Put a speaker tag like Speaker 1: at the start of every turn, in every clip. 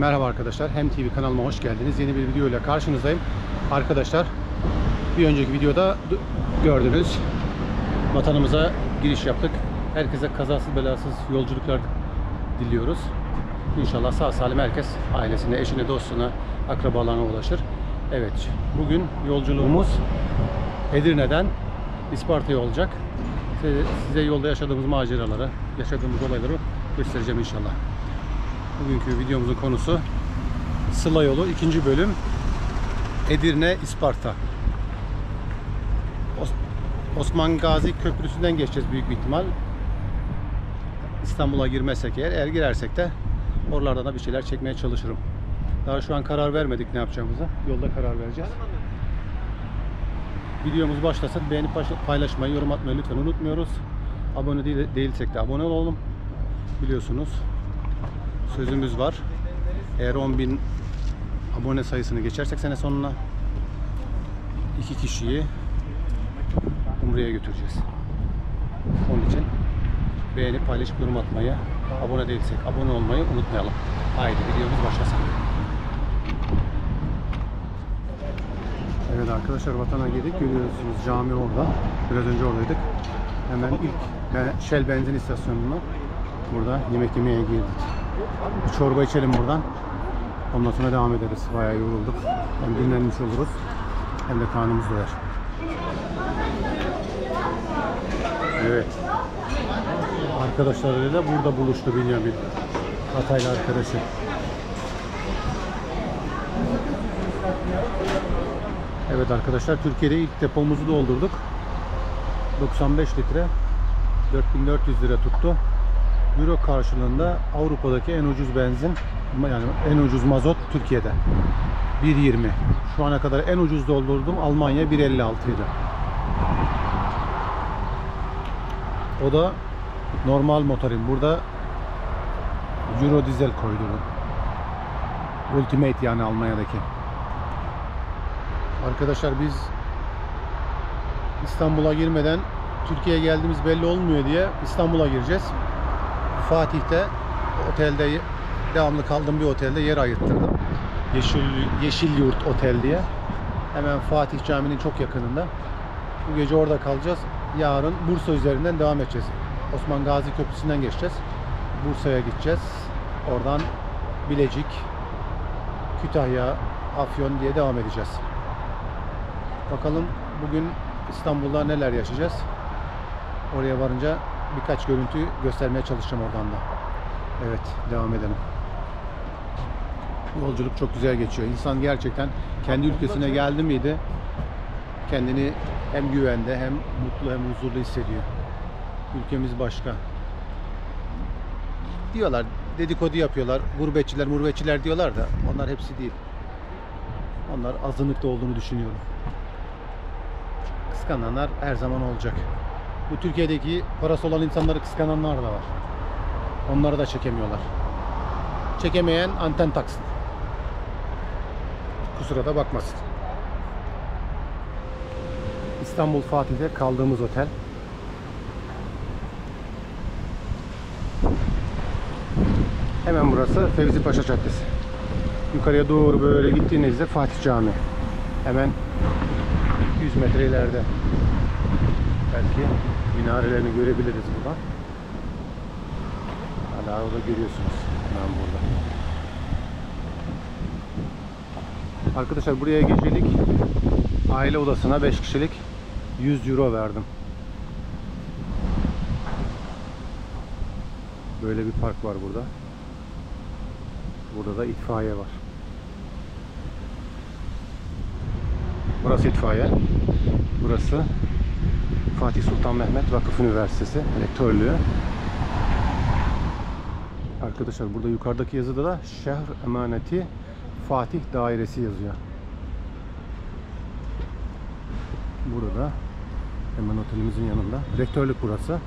Speaker 1: Merhaba arkadaşlar. Hem TV kanalıma hoş geldiniz. Yeni bir video ile karşınızdayım. Arkadaşlar bir önceki videoda gördünüz. Vatanımıza giriş yaptık. Herkese kazasız belasız yolculuklar diliyoruz. İnşallah sağ salim herkes ailesine, eşine, dostuna, akrabalarına ulaşır. Evet, bugün yolculuğumuz Edirne'den İsparta'ya olacak. Size yolda yaşadığımız maceraları, yaşadığımız olayları göstereceğim inşallah. Bugünkü videomuzun konusu Sıla Yolu 2. bölüm Edirne İsparta. Os- Osman Gazi Köprüsü'nden geçeceğiz büyük bir ihtimal. İstanbul'a girmezsek eğer, eğer girersek de oralarda da bir şeyler çekmeye çalışırım. Daha şu an karar vermedik ne yapacağımıza. Yolda karar vereceğiz. Videomuz başlasın. Beğenip paylaşmayı, yorum atmayı lütfen unutmuyoruz. Abone değil, değilsek de abone olalım. Biliyorsunuz sözümüz var. Eğer 10.000 abone sayısını geçersek sene sonuna iki kişiyi Umre'ye götüreceğiz. Onun için beğenip paylaşıp yorum atmayı, abone değilsek abone olmayı unutmayalım. Haydi videomuz başlasın. Evet arkadaşlar vatana girdik. Görüyorsunuz cami orada. Biraz önce oradaydık. Hemen ilk Shell benzin istasyonuna burada yemek yemeye girdik. Bir çorba içelim buradan. Ondan sonra devam ederiz. Bayağı yorulduk. Hem dinlenmiş oluruz hem de karnımız doyar. Evet. Arkadaşlarıyla burada buluştu Bünyamin. Hataylı arkadaşı. Evet arkadaşlar Türkiye'de ilk depomuzu doldurduk. 95 litre 4400 lira tuttu. Euro karşılığında Avrupa'daki en ucuz benzin yani en ucuz mazot Türkiye'de. 1.20. Şu ana kadar en ucuz doldurdum Almanya 1.56 idi. O da normal motorin. Burada Euro dizel koydum. Ultimate yani Almanya'daki. Arkadaşlar biz İstanbul'a girmeden Türkiye'ye geldiğimiz belli olmuyor diye İstanbul'a gireceğiz. Fatih'te otelde devamlı kaldığım bir otelde yer ayırttırdım. Yeşil, Yeşil Yurt Otel diye. Hemen Fatih Camii'nin çok yakınında. Bu gece orada kalacağız. Yarın Bursa üzerinden devam edeceğiz. Osman Gazi Köprüsü'nden geçeceğiz. Bursa'ya gideceğiz. Oradan Bilecik, Kütahya, Afyon diye devam edeceğiz. Bakalım bugün İstanbul'da neler yaşayacağız. Oraya varınca birkaç görüntü göstermeye çalışacağım oradan da. Evet, devam edelim. Yolculuk çok güzel geçiyor. İnsan gerçekten kendi ülkesine geldi miydi kendini hem güvende hem mutlu hem huzurlu hissediyor. Ülkemiz başka. Diyorlar, dedikodu yapıyorlar. Gurbetçiler, murbetçiler diyorlar da onlar hepsi değil. Onlar azınlıkta olduğunu düşünüyorum. Kıskananlar her zaman olacak. Bu Türkiye'deki parası olan insanları kıskananlar da var. Onları da çekemiyorlar. Çekemeyen anten taksın. Kusura da bakmasın. İstanbul Fatih'te kaldığımız otel. Hemen burası Fevzi Paşa Caddesi. Yukarıya doğru böyle gittiğinizde Fatih Camii. Hemen 100 metre ileride. Belki minarelerini görebiliriz buradan. Hala orada görüyorsunuz. Hemen burada. Arkadaşlar buraya gecelik aile odasına 5 kişilik 100 euro verdim. Böyle bir park var burada. Burada da itfaiye var. Burası itfaiye. Burası Fatih Sultan Mehmet Vakıf Üniversitesi rektörlüğü. Arkadaşlar burada yukarıdaki yazıda da Şehr Emaneti Fatih Dairesi yazıyor. Burada hemen otelimizin yanında. Rektörlük burası.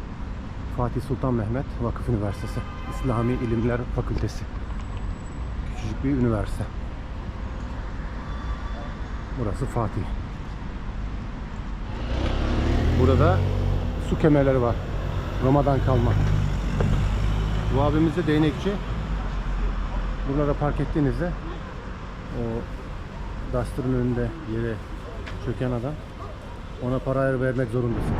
Speaker 1: Fatih Sultan Mehmet Vakıf Üniversitesi. İslami İlimler Fakültesi. Küçücük bir üniversite. Burası Fatih. Burada su kemerleri var. Roma'dan kalma. Bu abimiz de değnekçi. Buralara park ettiğinizde o Duster'ın önünde yere çöken adam ona para vermek zorundasınız.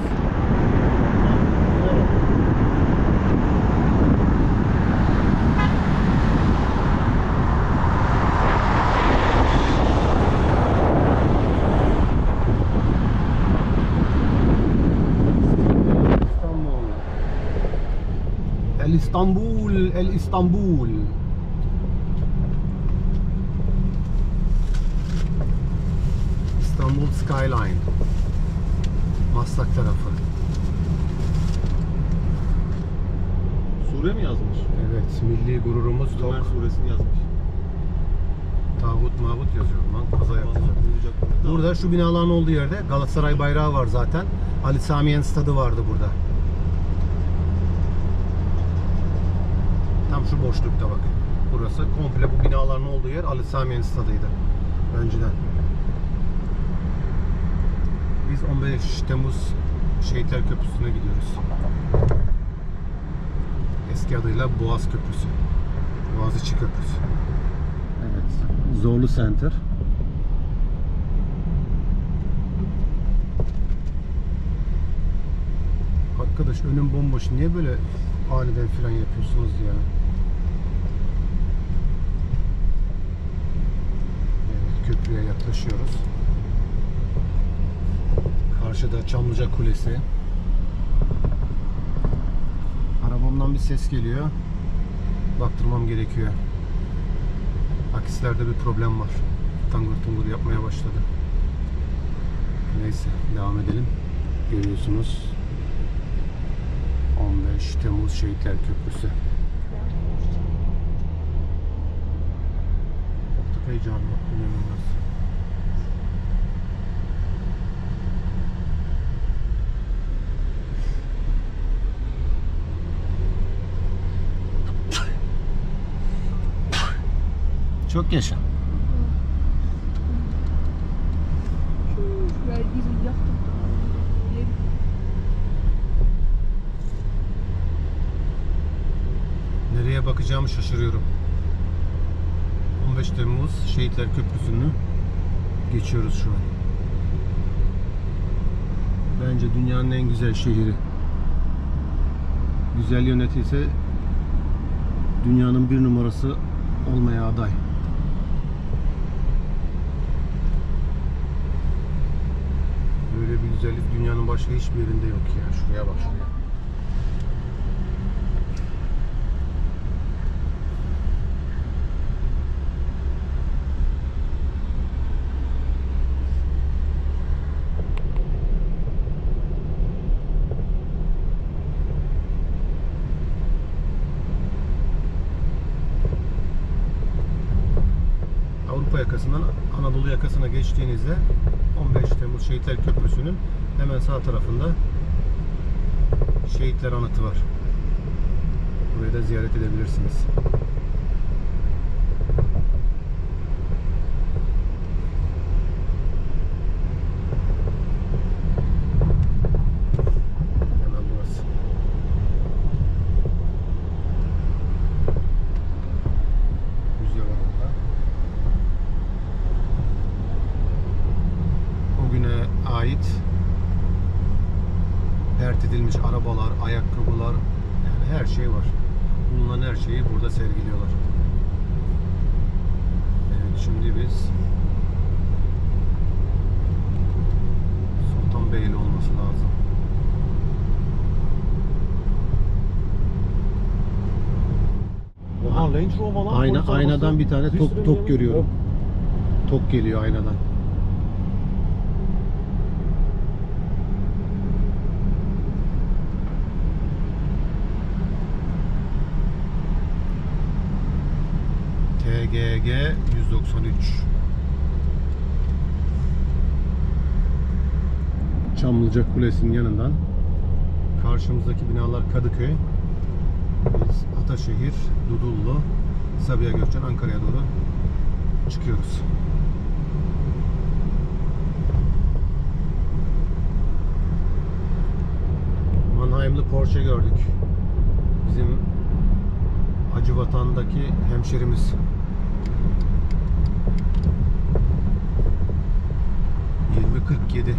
Speaker 1: İstanbul. El İstanbul, El İstanbul. İstanbul Skyline. Maslak tarafı.
Speaker 2: Sure mi yazmış?
Speaker 1: Evet, milli gururumuz
Speaker 2: Ömer
Speaker 1: tok.
Speaker 2: suresini yazmış.
Speaker 1: Tağut mağut yazıyorum lan. Kaza
Speaker 2: bunu.
Speaker 1: Burada şu binaların olduğu yerde Galatasaray bayrağı var zaten. Ali Samiyen stadı vardı burada. Tam şu boşlukta bak. Burası komple bu binaların olduğu yer Ali Samiyen stadıydı. Önceden. Biz 15 Temmuz Şehitler Köprüsü'ne gidiyoruz. Eski adıyla Boğaz Köprüsü. Boğaziçi Köprüsü. Evet. Zorlu Center. Arkadaş önüm bomboş. Niye böyle aniden fren yapıyorsunuz ya? Evet, köprüye yaklaşıyoruz. Karşıda Çamlıca Kulesi. Arabamdan bir ses geliyor. Baktırmam gerekiyor. Akislerde bir problem var. Tangır tungur yapmaya başladı. Neyse devam edelim. Görüyorsunuz 15 Temmuz Şehitler Köprüsü. Çok heyecanlı, inanılmaz. Çok yaşa. Nereye bakacağımı şaşırıyorum. 15 Temmuz Şehitler Köprüsü'nü geçiyoruz şu an. Bence dünyanın en güzel şehri. Güzel yönetilse dünyanın bir numarası olmaya aday. Böyle bir güzellik dünyanın başka hiçbir yerinde yok ya. Şuraya bak şuraya. Yakasından Anadolu yakasına geçtiğinizde 15 Temmuz Şehitler Köprüsü'nün hemen sağ tarafında Şehitler Anıtı var. Burayı da ziyaret edebilirsiniz. Hemen burası. Rüzgar orada. O güne ait pert edilmiş arabalar, ayakkabılar, yani her şey var. Bulunan her şeyi burada sergiliyorlar. Evet, şimdi biz Sultanbeyli olması lazım.
Speaker 2: Oha Range Rover lan.
Speaker 1: Ayna,
Speaker 2: polis
Speaker 1: aynadan
Speaker 2: arabası.
Speaker 1: bir tane
Speaker 2: sürü
Speaker 1: tok tok görüyorum. Tok geliyor aynadan. TGG 193 Çamlıca Kulesi'nin yanından karşımızdaki binalar Kadıköy biz Ataşehir, Dudullu, Sabiha Gökçen, Ankara'ya doğru çıkıyoruz. Mannheim'lı Porsche gördük. Bizim Acı Vatan'daki hemşerimiz. ...2047.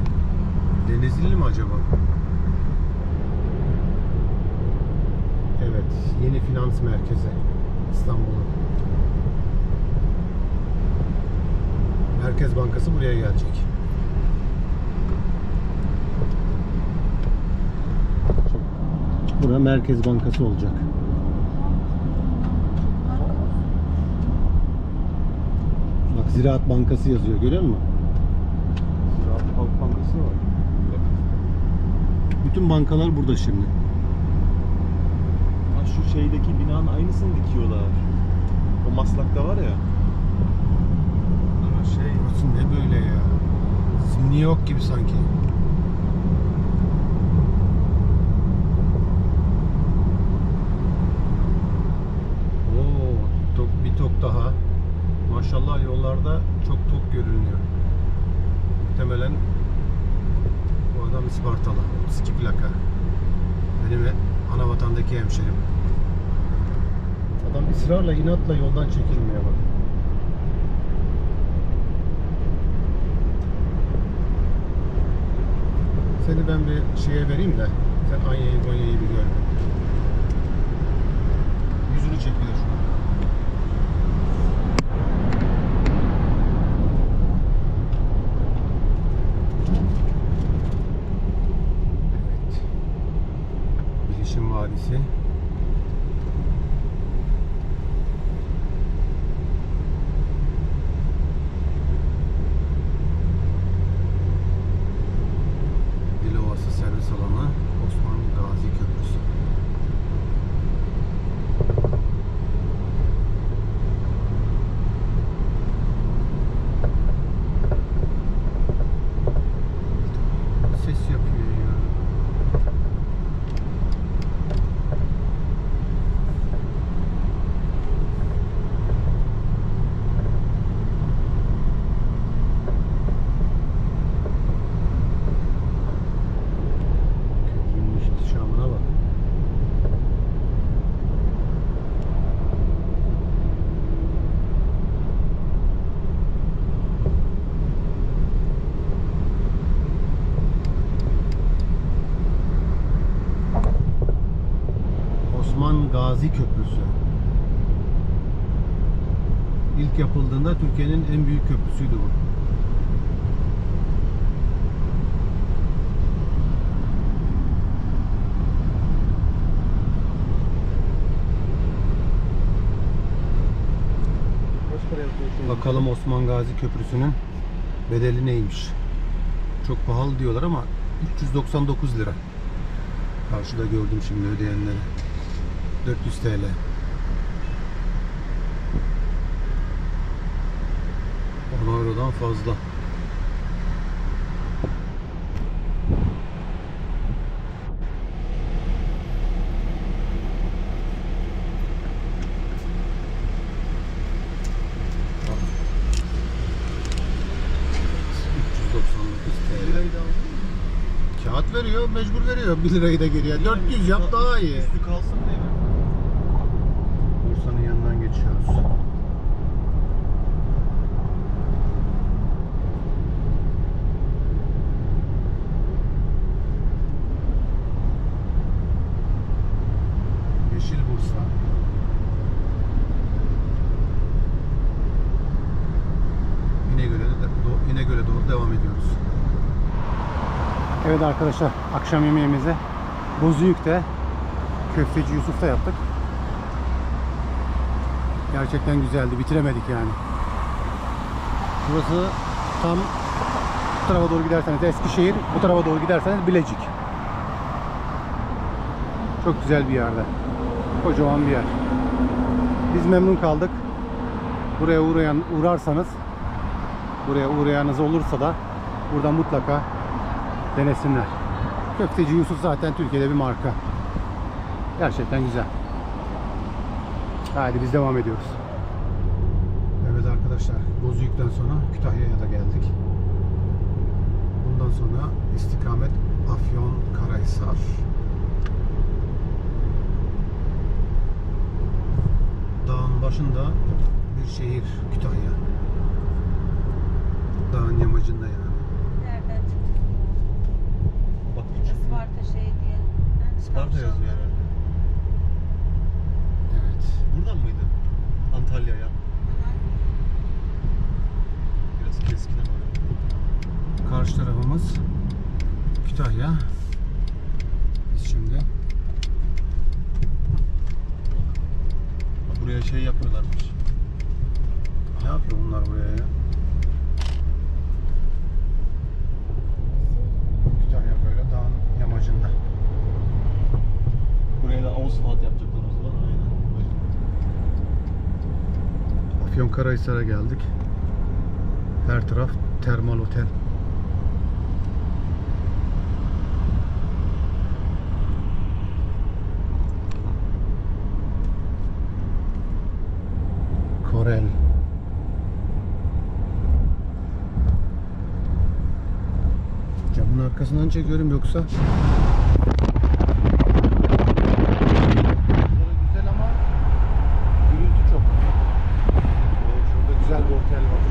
Speaker 1: Denizli mi acaba? Evet, yeni finans merkezi İstanbul'un. Merkez Bankası buraya gelecek. Bura Merkez Bankası olacak. Bak Ziraat Bankası yazıyor görüyor musun?
Speaker 2: Bankası var.
Speaker 1: Bütün bankalar burada şimdi.
Speaker 2: Ha şu şeydeki binanın aynısını dikiyorlar. O maslakta var ya.
Speaker 1: Ama şey burası ne böyle ya? New York gibi sanki. Oo, tok, bir tok daha. Maşallah yollarda çok tok görünüyor. Muhtemelen bu adam Ispartalı. 32 plaka. Benim ana vatandaki hemşerim. Adam ısrarla inatla yoldan çekilmeye bak. Seni ben bir şeye vereyim de sen Anya'yı Konya'yı bir gör. Yüzünü çek bir de şunu. Evet. Bilişim Vadisi. Dilovası servis alanı Osman Gazi Köprüsü. Ses yapıyor ya. Köprünün ihtişamına bak. Osman Gazi Köprüsü. İlk yapıldığında Türkiye'nin en büyük köprüsüydü bu. Bakalım Osman Gazi Köprüsü'nün bedeli neymiş? Çok pahalı diyorlar ama 399 lira. Karşıda gördüm şimdi ödeyenleri. 400 TL. On eurodan fazla. Kağıt veriyor, mecbur veriyor 1 lirayı da geriye. 400 yap daha iyi.
Speaker 2: Üstü kalsın diye mi?
Speaker 1: Bursa'nın yanından geçiyoruz. Yeşil Bursa. İnegöl'e, de, do- İnegöl'e doğru devam ediyoruz. Evet arkadaşlar akşam yemeğimizi Bozüyük'te Köfteci Yusuf'ta yaptık. Gerçekten güzeldi. Bitiremedik yani. Burası tam bu tarafa doğru giderseniz Eskişehir, bu tarafa doğru giderseniz Bilecik. Çok güzel bir yerde. Kocaman bir yer. Biz memnun kaldık. Buraya uğrayan uğrarsanız buraya uğrayanınız olursa da burada mutlaka denesinler. Köfteci Yusuf zaten Türkiye'de bir marka. Gerçekten güzel. Hadi biz devam ediyoruz. Evet arkadaşlar, Bozüyük'ten sonra Kütahya'ya da geldik. Bundan sonra istikamet Afyon Karahisar. başında bir şehir Kütahya. Dağın yamacında yani.
Speaker 3: Nereden çıktı?
Speaker 2: Bak küçük.
Speaker 3: Isparta şey diye. Ben
Speaker 2: Sparta
Speaker 3: tavşan-
Speaker 2: yazıyor herhalde.
Speaker 1: Evet.
Speaker 2: Buradan mıydı? Antalya'ya.
Speaker 3: Aha.
Speaker 2: Biraz keskin ama.
Speaker 1: Karşı tarafımız Kütahya. Biz şimdi
Speaker 2: Bak Buraya şey yapıyorlarmış.
Speaker 1: ne yapıyor bunlar buraya ya? Kütahya böyle dağın yamacında.
Speaker 2: Buraya da asfalt yapacaklar o zaman. Aynen.
Speaker 1: Afyonkarahisar'a geldik. Her taraf termal otel. Korel. Camın arkasından çekiyorum yoksa güzel ama gürültü çok. Oo, şurada güzel bir otel var.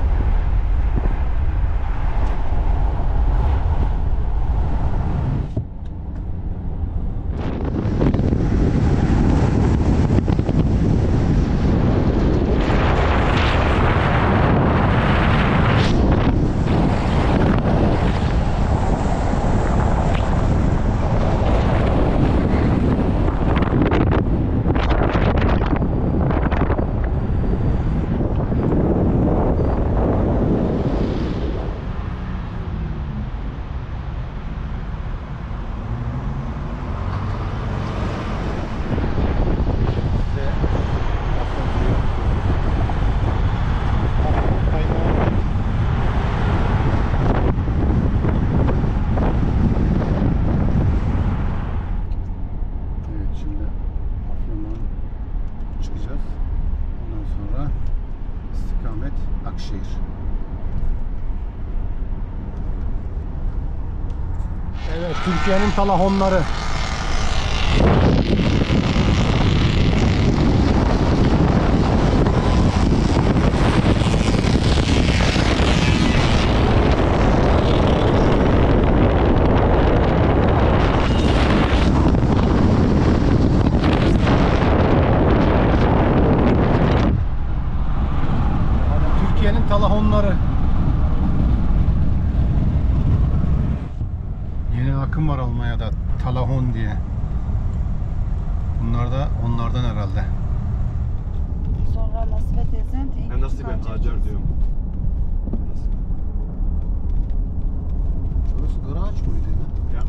Speaker 1: Ve Afyon suyu. Afyon kaymağı var. Evet şimdi Afyon'dan çıkacağız. Ondan sonra istikamet Akşehir. Evet Türkiye'nin talahonları. Türkiye'nin talahonları. Yeni akım var Almanya'da talahon diye. Bunlar da onlardan herhalde.
Speaker 3: Sonra Nasibe teyzem en
Speaker 2: Ben Hacer diyorum. Nasıl?
Speaker 1: Şurası garaj mıydı ya?
Speaker 2: Ya.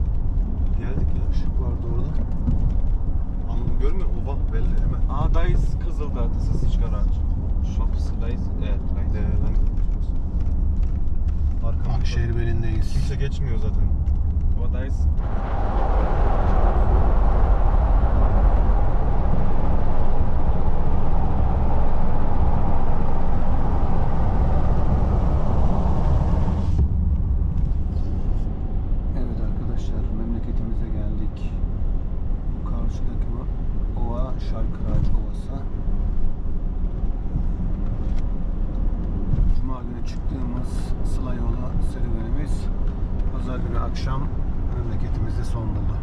Speaker 2: Geldik ya.
Speaker 1: Işık vardı orada.
Speaker 2: Anladım görmüyor musun? Bak belli hemen.
Speaker 4: Aa, da ist Kızıl'da, das ist nicht Garage. Shops, da ist, evet, da ist.
Speaker 2: Ee, lan. Arkamızda.
Speaker 1: Akşehir belindeyiz.
Speaker 2: Kimse geçmiyor zaten.
Speaker 4: Aber da ist,
Speaker 1: Evet arkadaşlar memleketimize geldik. Karşıdaki ova Şarkıray Ovası. Cuma günü çıktığımız Sıla yolu serüvenimiz Pazar günü akşam memleketimizde son buldu.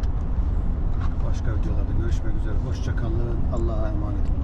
Speaker 1: Başka videolarda görüşmek üzere. Hoşçakalın. Allah'a emanet olun.